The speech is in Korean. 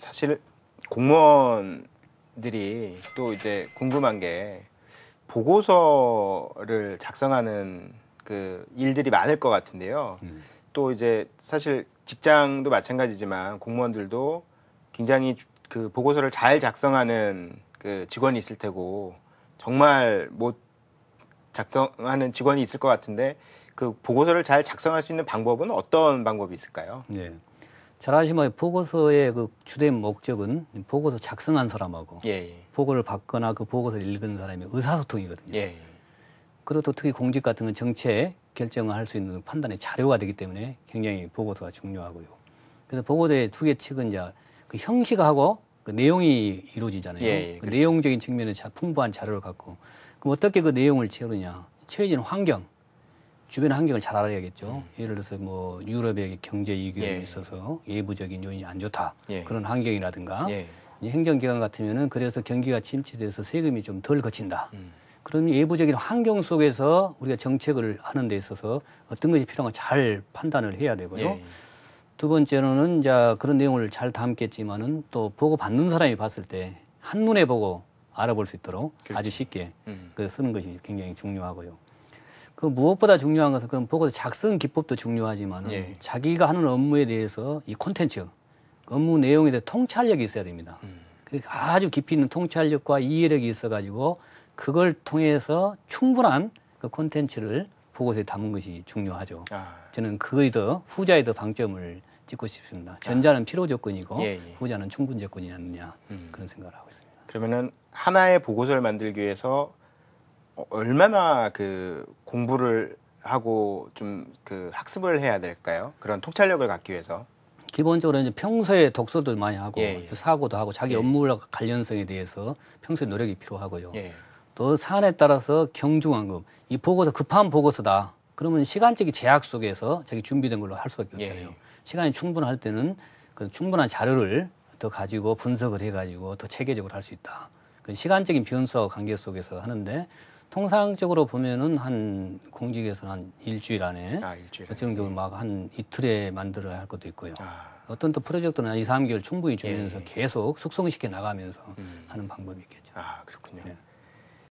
사실 공무원들이 또 이제 궁금한 게 보고서를 작성하는 그 일들이 많을 것 같은데요. 음. 또 이제 사실 직장도 마찬가지지만 공무원들도 굉장히 그 보고서를 잘 작성하는 그 직원이 있을 테고 정말 못 작성하는 직원이 있을 것 같은데 그 보고서를 잘 작성할 수 있는 방법은 어떤 방법이 있을까요? 네. 잘 아시면 보고서의 그 주된 목적은 보고서 작성한 사람하고 예, 예. 보고를 받거나 그 보고서를 읽은 사람의 의사소통이거든요. 예. 그리고 또 특히 공직 같은 건 정책 결정을 할 수 있는 판단의 자료가 되기 때문에 굉장히 보고서가 중요하고요. 그래서 보고서의 두 개 측은 이제 그 형식하고 그 내용이 이루어지잖아요. 예, 예, 그 그렇죠. 내용적인 측면에 자- 풍부한 자료를 갖고 그럼 어떻게 그 내용을 채우느냐. 채워진 환경, 주변 환경을 잘 알아야겠죠. 예를 들어서 뭐 유럽의 경제 음. 예. 있어서 예부적인 요인이 안 좋다. 예. 그런 환경이라든가 예. 이 행정기관 같으면은 그래서 경기가 침체돼서 세금이 좀 덜 거친다. 음. 그런 예부적인 환경 속에서 우리가 정책을 하는 데 있어서 어떤 것이 필요한가 잘 판단을 해야 되고요. 예. 두 번째로는 이제 그런 내용을 잘 담겠지만은 또 보고 받는 사람이 봤을 때 한눈에 보고 알아볼 수 있도록 아주 쉽게 음. 그 쓰는 것이 굉장히 중요하고요. 그 무엇보다 중요한 것은 그럼 보고서 작성 기법도 중요하지만은 예. 자기가 하는 업무에 대해서 이 콘텐츠 업무 내용에 대해 통찰력이 있어야 됩니다. 음. 그 아주 깊이 있는 통찰력과 이해력이 있어가지고 그걸 통해서 충분한 그 콘텐츠를 보고서에 담은 것이 중요하죠. 아. 저는 그거에 더 후자에 더 방점을 찍고 싶습니다. 전자는 필요 조건이고 예, 예. 후자는 충분 조건이 아니냐 음. 그런 생각을 하고 있습니다. 그러면은 하나의 보고서를 만들기 위해서 어, 얼마나 그 공부를 하고 좀 그 학습을 해야 될까요? 그런 통찰력을 갖기 위해서. 기본적으로 이제 평소에 독서도 많이 하고 예, 예. 사고도 하고 자기 예. 업무와 관련성에 대해서 평소에 노력이 필요하고요. 예. 또 사안에 따라서 경중한 것. 이 보고서 급한 보고서다. 그러면 시간적인 제약 속에서 자기 준비된 걸로 할 수밖에 없잖아요. 예. 시간이 충분할 때는 그 충분한 자료를 더 가지고 분석을 해가지고 더 체계적으로 할 수 있다. 그 시간적인 변수와 관계 속에서 하는데 통상적으로 보면은 한 공직에서는 한 일주일 안에 아, 일주일에. 어떤 경우는 막한 이틀에 만들어야 할 것도 있고요. 아. 어떤 또 프로젝트는 한 2, 3개월 충분히 주면서 예. 계속 숙성시켜 나가면서 음. 하는 방법이 있겠죠. 아, 그렇군요. 예.